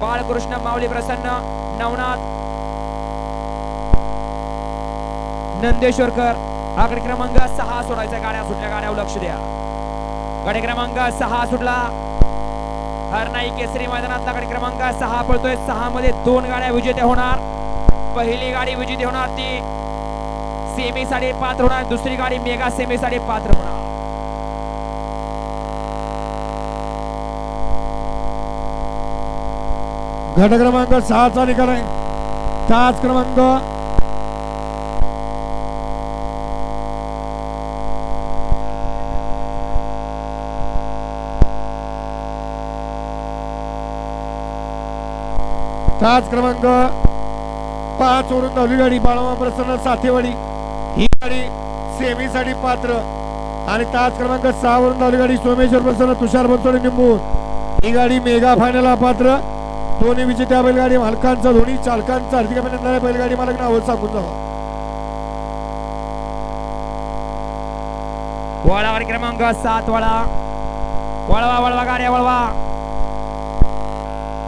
बाळकृष्ण माऊली प्रसन्न नवनाथ नंदेश्वरकर. आकडे क्रमांक सहा सोडायचा. गाड्या सुटल्या गाड्यावर लक्ष द्या. गाडी क्रमांक सहा सुटला. हरनाई केसरी मैदानातला गाडी क्रमांक सहा पळतोय. सहा मध्ये दोन गाड्या विजेत्या होणार. पहिली गाडी विजेती होणार ती सेमी साडे पात्र होणार. दुसरी गाडी मेगा सेमी साडे पात्र होणार. गट क्रमांक सहाचा निकाल आहे तास क्रमांक. तास क्रमांक. पाच वरून धावली गाडी बाळावा प्रसन्न साथेवाडी. ही गाडी सेमीसाठी पात्र. आणि तास क्रमांक सहा वरून धावली गाडी सोमेश्वर प्रसन्न तुषार बनसोडे निंबू ही गाडी मेगा फायनल पात्र. दोन्ही विजेत्या बैलगाडी मालकांचा दोन्ही चालकांचा हार्दिक अभिनंदन बैलगाडी मालक नाव सांगून जावा. वळावर क्रमांक सात वळा. वळवा वळवा गाड्या वळवा.